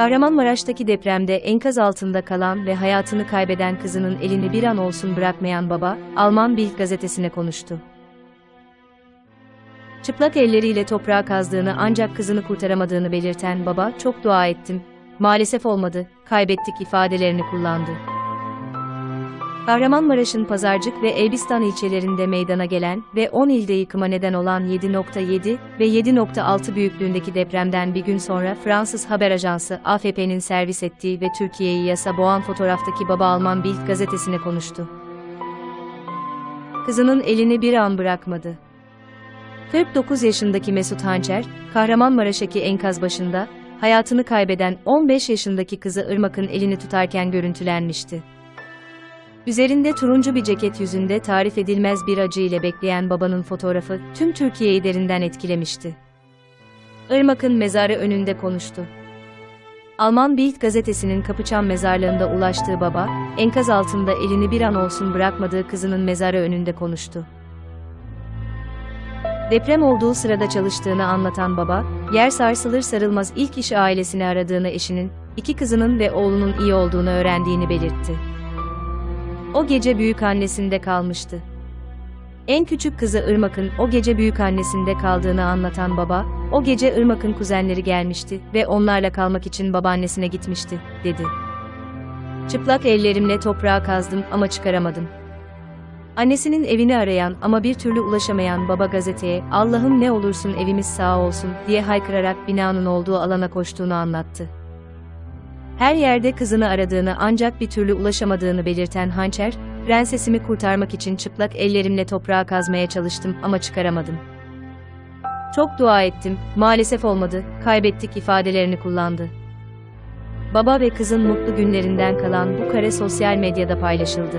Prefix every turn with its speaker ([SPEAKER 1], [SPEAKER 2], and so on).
[SPEAKER 1] Kahramanmaraş'taki depremde enkaz altında kalan ve hayatını kaybeden kızının elini bir an olsun bırakmayan baba, Alman Bild gazetesine konuştu. Çıplak elleriyle toprağa kazdığını ancak kızını kurtaramadığını belirten baba, çok dua ettim, maalesef olmadı, kaybettik ifadelerini kullandı. Kahramanmaraş'ın Pazarcık ve Elbistan ilçelerinde meydana gelen ve 10 ilde yıkıma neden olan 7.7 ve 7.6 büyüklüğündeki depremden bir gün sonra Fransız haber ajansı AFP'nin servis ettiği ve Türkiye'yi yasa boğan fotoğraftaki baba Alman Bild gazetesine konuştu. Kızının elini bir an bırakmadı. 49 yaşındaki Mesut Hançer, Kahramanmaraş'taki enkaz başında, hayatını kaybeden 15 yaşındaki kızı Irmak'ın elini tutarken görüntülenmişti. Üzerinde turuncu bir ceket yüzünde tarif edilmez bir acı ile bekleyen babanın fotoğrafı tüm Türkiye'yi derinden etkilemişti. Irmak'ın mezarı önünde konuştu. Alman Bild gazetesinin Kapıçan mezarlığında ulaştığı baba, enkaz altında elini bir an olsun bırakmadığı kızının mezarı önünde konuştu. Deprem olduğu sırada çalıştığını anlatan baba, yer sarsılır sarılmaz ilk iş ailesini aradığını eşinin, iki kızının ve oğlunun iyi olduğunu öğrendiğini belirtti. O gece büyük annesinde kalmıştı. En küçük kızı Irmak'ın o gece büyük annesinde kaldığını anlatan baba, o gece Irmak'ın kuzenleri gelmişti ve onlarla kalmak için babaannesine gitmişti, dedi. Çıplak ellerimle toprağa kazdım ama çıkaramadım. Annesinin evini arayan ama bir türlü ulaşamayan baba gazeteye Allah'ım ne olursun evimiz sağ olsun diye haykırarak binanın olduğu alana koştuğunu anlattı. Her yerde kızını aradığını ancak bir türlü ulaşamadığını belirten Hançer, prensesimi kurtarmak için çıplak ellerimle toprağa kazmaya çalıştım ama çıkaramadım. Çok dua ettim, maalesef olmadı, kaybettik ifadelerini kullandı. Baba ve kızın mutlu günlerinden kalan bu kare sosyal medyada paylaşıldı.